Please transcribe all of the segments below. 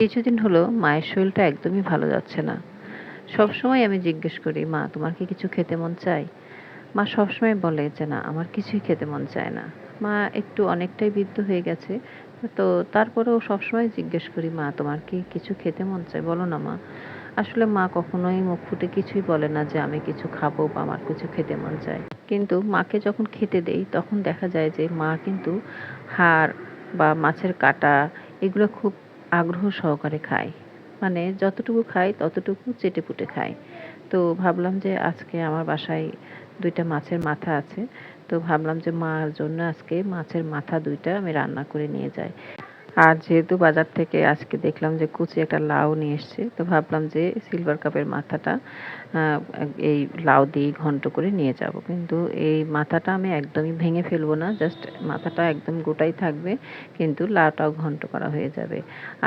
কিছুদিন হলো মায়ের শরীরটা একদমই ভালো যাচ্ছে না। সবসময় আমি জিজ্ঞেস করি, মা, তোমার কি কিছু খেতে মন চায়? মা সবসময় বলে যে, না, আমার কিছুই খেতে মন চায় না। মা একটু অনেকটাই বৃদ্ধ হয়ে গেছে। তো তারপরেও সবসময় জিজ্ঞেস করি, মা, তোমার কি কিছু খেতে মন চায়? বলো না, মা। আসলে মা কখনোই মুখ ফুটে কিছুই বলে না যে, আমি কিছু খাব বা আমার কিছু খেতে মন চায়। কিন্তু মাকে যখন খেতে দেই, তখন দেখা যায় যে, মা কিন্তু হাড় বা মাছের কাঁটা এগুলো খুব আগ্রহ সহকারে খায় মানে যতটুকু খায় ততটুকু চেটে পুটে খায় তো ভাবলাম যে আজকে আমার বাসায় দুইটা মাছের মাথা আছে। তো ভাবলাম যে মার জন্য আজকে মাছের মাথা দুইটা আমি রান্না করে নিয়ে যাই। আর যেহেতু বাজার থেকে আজকে দেখলাম যে কুচি একটা লাউ নিয়ে এসছে, তো ভাবলাম যে সিলভার কাপের মাথাটা এই লাউ দিয়ে ঘন্ট করে নিয়ে যাব। কিন্তু এই মাথাটা আমি একদমই ভেঙে ফেলব না জাস্ট মাথাটা একদম গোটাই থাকবে, কিন্তু লাউটাও ঘন্ট করা হয়ে যাবে।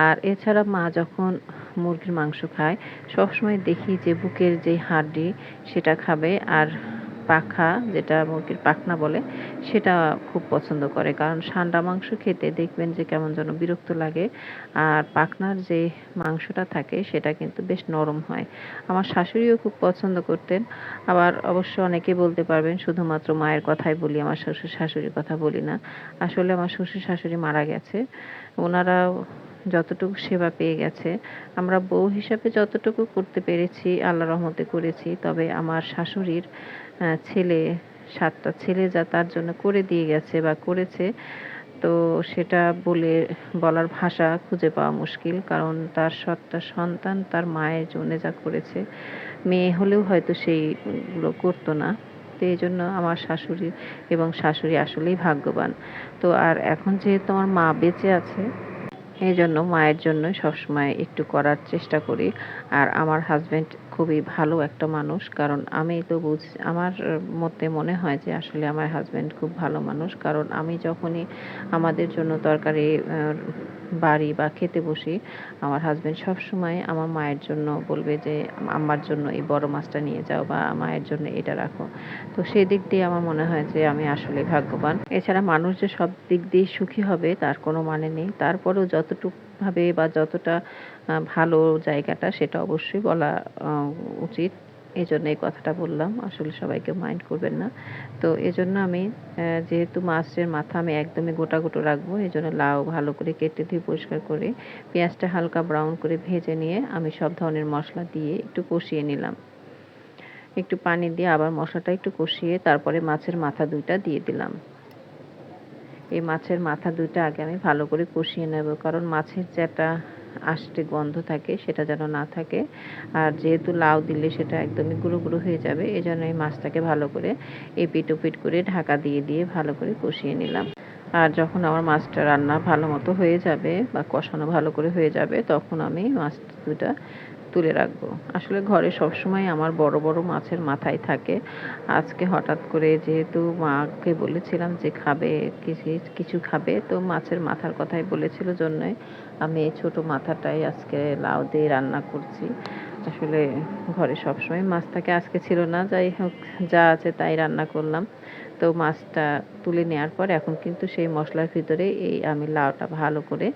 আর এছাড়া মা যখন মুরগির মাংস খায়, সবসময় দেখি যে বুকের যে হাড্ডি সেটা খাবে। আর পাখা, যেটা মুরগির পাখনা বলে, সেটা খুব পছন্দ করে। কারণ সান্ডা মাংস খেতে দেখবেন যে কেমন যেন বিরক্ত লাগে। আর পাখনার যে মাংসটা থাকে, সেটা কিন্তু বেশ নরম হয়। আমার শাশুড়িও খুব পছন্দ করতেন। আবার অবশ্য অনেকে বলতে পারবেন, শুধুমাত্র মায়ের কথাই বলি, আমার শ্বশুর শাশুড়ির কথা বলি না। আসলে আমার শ্বশুর শাশুড়ি মারা গেছে। ওনারাও যতটুকু সেবা পেয়ে গেছে। আমরা বউ হিসাবে যতটুকু করতে পেরেছি আল্লাহ রহমতে করেছি। তবে আমার শাশুড়ির ছেলে, সাতটা ছেলে যা তার জন্য করে দিয়ে গেছে বা করেছে, তো সেটা বলে বলার ভাষা খুঁজে পাওয়া মুশকিল, কারণ তার সাতটা সন্তান, তার মায়ের জন্য যা করেছে, মেয়ে হলেও হয়তো সেইগুলো করতো না। তো এই জন্য আমার শাশুড়ি এবং শাশুড়ি আসলেই ভাগ্যবান। তো আর এখন যেহেতু আমার মা বেঁচে আছে এই জন্য মায়ের জন্য সবসময় একটু করার চেষ্টা করি। আর আমার হাজবেন্ড খুবই ভালো একটা মানুষ, কারণ আমি তো বুঝ, আমার মতে মনে হয় যে আসলে আমার হাজবেন্ড খুব ভালো মানুষ। কারণ আমি যখনই আমাদের জন্য তরকারি বাড়ি বা খেতে বসি, আমার হাজবেন্ড সবসময় আমার মায়ের জন্য বলবে যে আমার জন্য এই বড় মাছটা নিয়ে যাও বা মায়ের জন্য এটা রাখো। তো সেই দিক দিয়ে আমার মনে হয় যে, আমি আসলে ভাগ্যবান। এছাড়া মানুষ যে সব দিক দিয়ে সুখী হবে, তার কোনো মানে নেই। তারপরেও যতটুকু ভাবে বা যতটা ভালো জায়গাটা, সেটা অবশ্যই বলা উচিত। এই জন্য এই কথাটা বললাম। আসলে সবাইকে মাইন্ড করবেন না। তো এজন্য আমি যেহেতু মাছের মাথা আমি একদমই গোটা গোটা রাখব এই জন্য লাউ ভালো করে কেটে ধুয়ে পরিষ্কার করে, পেঁয়াজটা হালকা ব্রাউন করে ভেজে নিয়ে আমি সব ধরনের মশলা দিয়ে একটু কষিয়ে নিলাম। একটু পানি দিয়ে আবার মশলাটা একটু কষিয়ে তারপরে মাছের মাথা দুইটা দিয়ে দিলাম। এই মাছের মাথা দুইটা আগে আমি ভালো করে কষিয়ে নেব, কারণ মাছের যে একটা আষ্টে গন্ধ থাকে, সেটা যেন না থাকে। আর যেহেতু লাউ দিলে সেটা একদমই গুঁড়ো গুঁড়ো হয়ে যাবে এই জন্য এই মাছটাকে ভালো করে এপিট ওপিট করে ঢাকা দিয়ে দিয়ে ভালো করে কষিয়ে নিলাম। আর যখন আমার মাছটা রান্না ভালো মতো হয়ে যাবে বা কষানো ভালো করে হয়ে যাবে, তখন আমি মাছ দুটা তুলে রাখব। আসলে ঘরে সবসময় আমার বড় বড় মাছের মাথায় থাকে। আজকে হঠাৎ করে যেহেতু মাকে বলেছিলাম যে খাবে, কিছু খাবে, তো মাছের মাথার কথাই বলেছিল জন্যই আমি এই ছোট মাথাটাই আজকে লাউ দিয়ে রান্না করছি। আসলে ঘরে সবসময় মাছ থাকে, আজকে ছিল না, যাই হোক, যা আছে তাই রান্না করলাম। তো মাছটা তুলে নেওয়ার পর এখন কিন্তু সেই মশলার ভিতরে এই আমি লাউটা ভালো করে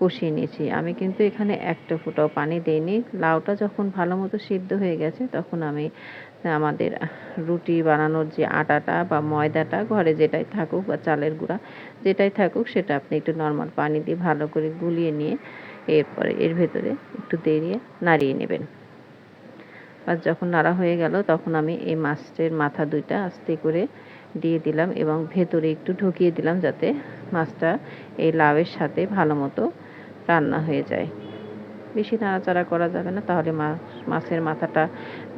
কষিয়ে নিয়েছি। আমি কিন্তু এখানে একটা ফোঁটাও পানি দেইনি। লাউটা যখন ভালো মতো সিদ্ধ হয়ে গেছে, তখন আমি, আমাদের রুটি বানানোর যে আটাটা বা ময়দাটা, ঘরে যেটাই থাকুক বা চালের গুঁড়া যেটাই থাকুক, সেটা আপনি একটু নর্মাল পানি দিয়ে ভালো করে গুলিয়ে নিয়ে এরপরে এর ভেতরে একটু দেরিয়ে নাড়িয়ে নেবেন। আর যখন নাড়া হয়ে গেল, তখন আমি এই মাছের মাথা দুইটা আস্তে করে দিয়ে দিলাম এবং ভেতরে একটু ঢুকিয়ে দিলাম যাতে মাছটা এই লাউয়ের সাথে ভালো মতো রান্না হয়ে যায়। বেশি নাড়াচাড়া করা যাবে না, তাহলে মাছ মাছের মাথাটা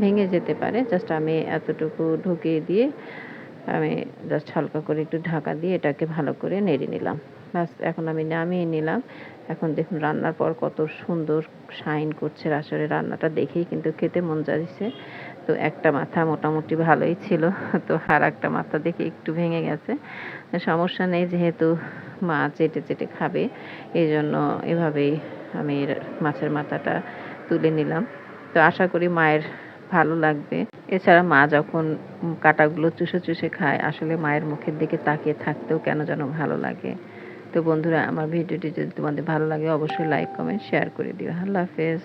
ভেঙে যেতে পারে। জাস্ট আমি এতটুকু ঢুকিয়ে দিয়ে আমি জাস্ট হালকা করে একটু ঢাকা দিয়ে এটাকে ভালো করে নেড়ে নিলাম। ব্যাস এখন আমি নামিয়ে নিলাম। এখন দেখুন রান্নার পর কত সুন্দর শাইন করছে আসলে রান্নাটা দেখেই কিন্তু খেতে মন যাচ্ছে। তো একটা মাথা মোটামুটি ভালোই ছিল, তো আর একটা মাথা দেখে একটু ভেঙে গেছে। সমস্যা নেই, যেহেতু মা চেটে চেটে খাবে এই জন্য এভাবেই আমি মাছের মাথাটা তুলে নিলাম। তো আশা করি মায়ের ভালো লাগবে। এছাড়া মা যখন কাঁটাগুলো চুষে চুষে খায়, আসলে মায়ের মুখের দিকে তাকিয়ে থাকতেও কেন যেন ভালো লাগে। তো বন্ধুরা, আমার ভিডিওটি যদি তোমাদের ভালো লাগে, অবশ্যই লাইক কমেন্ট শেয়ার করে দিও। আল্লাহ হাফেজ।